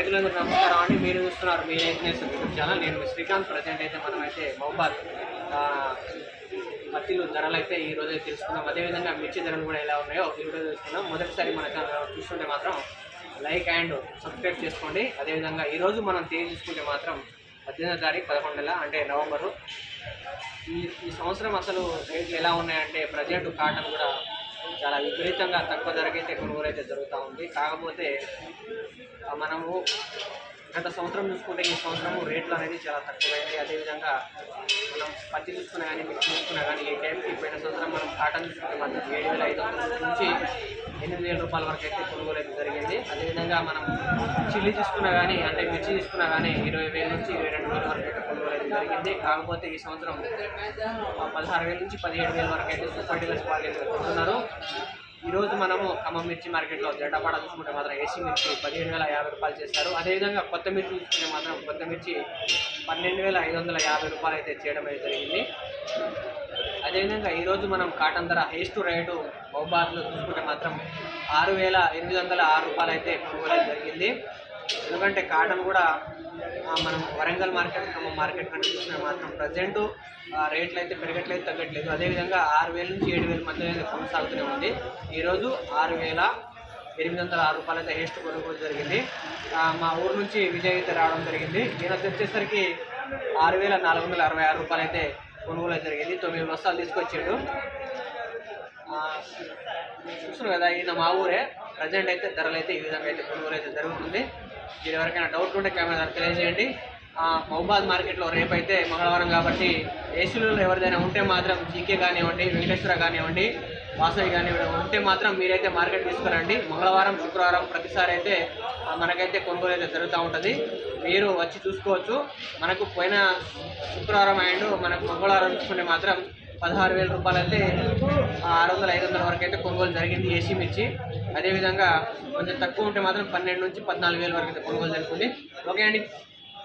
రైతులందరూ నమస్కారం అండి. మీరు చూస్తున్నారు మీ ఏజ్నెస్ యూట్యూబ్ ఛానల్. నేను శ్రీకాంత్. ప్రజెంట్ అయితే మనమైతే భోపాల్ పత్తిలు ధరలు అయితే ఈ రోజు తెలుసుకుందాం. తెలుసుకున్నాం అదేవిధంగా మిర్చి ధరలు కూడా ఎలా ఉన్నాయో ఈ రోజు తెలుసుకున్నాం మొదటిసారి మన ఛానల్ చూస్తుంటే మాత్రం లైక్ అండ్ సబ్స్క్రైబ్ చేసుకోండి. అదేవిధంగా ఈరోజు మనం తేదీ చూసుకుంటే మాత్రం పద్దెనిమిదో తారీఖు పదకొండు నెల అంటే నవంబరు. ఈ ఈ సంవత్సరం అసలు రేట్లు ఎలా ఉన్నాయంటే ప్రజెంట్ కాటన్ కూడా చాలా విపరీతంగా తక్కువ ధరకైతే కొనుగోలు అయితే జరుగుతూ ఉంది. కాకపోతే మనము గత సంవత్సరం చూసుకుంటే ఈ సంవత్సరం రేట్లు అనేది చాలా తక్కువైంది. అదేవిధంగా మనం పత్తి చూసుకున్నా కానీ మిర్చి చూసుకున్నా కానీ ఈ టైంకి పోయిన సంవత్సరం మనం కాటన్ చూసుకుంటే మాత్రం ఏడు వేల ఐదు వందల నుంచి ఎనిమిది వేల రూపాయల వరకు అయితే కొనుగోలు అయితే జరిగింది. అదేవిధంగా మనం చిల్లీ తీసుకున్నా కానీ అంటే మిర్చి తీసుకున్నా కానీ ఇరవై వేల నుంచి ఇరవై రెండు వేల వరకు అయితే కొనుగోలు అయితే జరిగింది. కాకపోతే ఈ సంవత్సరం పదహారు వేల నుంచి పదిహేడు వేల వరకు అయితే సూపర్ డీలర్స్ వాళ్ళు అయితే కొంటున్నారు ఈరోజు మనము ఖమ్మం మిర్చి మార్కెట్లో జడ్డపాడ చూసుకుంటే మాత్రం ఏసీ మిర్చి పదిహేడు వేల యాభై రూపాయలు చేస్తారు. అదేవిధంగా కొత్త మిర్చి చూసుకుంటే మాత్రం కొత్త మిర్చి పన్నెండు వేల ఐదు వందల యాభై రూపాయలు అయితే చేయడం అయితే జరిగింది. అదేవిధంగా ఈరోజు మనం కాటన్ ధర హెయిస్ట్ రేటు మహబాద్లో చూసుకుంటే మాత్రం ఆరు వేల ఎనిమిది వందల ఆరు రూపాయలు అయితే కొనుగోలు అయితే జరిగింది. ఎందుకంటే కాటన్ కూడా మనం వరంగల్ మార్కెట్ ఖమ్మం మార్కెట్ కంటే చూసినా మాత్రం ప్రజెంట్ రేట్లు అయితే పెరగట్లేదు తగ్గట్లేదు. అదేవిధంగా ఆరు వేల నుంచి ఏడు వేల మధ్య అయితే కొనసాగుతూనే ఉంది. ఈరోజు ఆరు వేల ఎనిమిది వందల ఆరు రూపాయలు అయితే హెస్ట్ కొనుగోలు జరిగింది. మా ఊరు నుంచి విజయ్ అయితే రావడం జరిగింది. ఈయన వచ్చేసరికి ఆరు వేల నాలుగు వందల అరవై ఆరు రూపాయలు అయితే కొనుగోలు అయితే జరిగింది. తొమ్మిది బస్తాలు తీసుకొచ్చాడు. చూస్తున్నారు కదా ఈయన మా ఊరే. ప్రజెంట్ అయితే ధరలు అయితే ఈ విధంగా అయితే కొనుగోలు అయితే జరుగుతుంది. మీరు ఎవరికైనా డౌట్ ఉంటే కెమెరా తెలియజేయండి. మహబాద్ మార్కెట్లో రేపైతే అయితే మంగళవారం కాబట్టి ఏసీలో ఎవరిదైనా ఉంటే మాత్రం జీకే కానివ్వండి వెంకటేశ్వర కానివ్వండి వాసవి కానివ్వండి ఉంటే మాత్రం మీరైతే మార్కెట్ తీసుకురండి. మంగళవారం శుక్రవారం ప్రతిసారి అయితే మనకైతే కొనుగోలు అయితే జరుగుతూ ఉంటుంది. మీరు వచ్చి చూసుకోవచ్చు. మనకు పోయిన శుక్రవారం అండ్ మనకు మంగళవారం చూసుకుంటే మాత్రం పదహారు వేల రూపాయలు అయితే ఆరు వందల ఐదు వందల వరకు అయితే కొనుగోలు జరిగింది ఏసీ మిర్చి. అదేవిధంగా కొంచెం తక్కువ ఉంటే మాత్రం పన్నెండు నుంచి పద్నాలుగు వేల వరకు అయితే కొనుగోలు జరుగుతుంది. ఓకే అండి.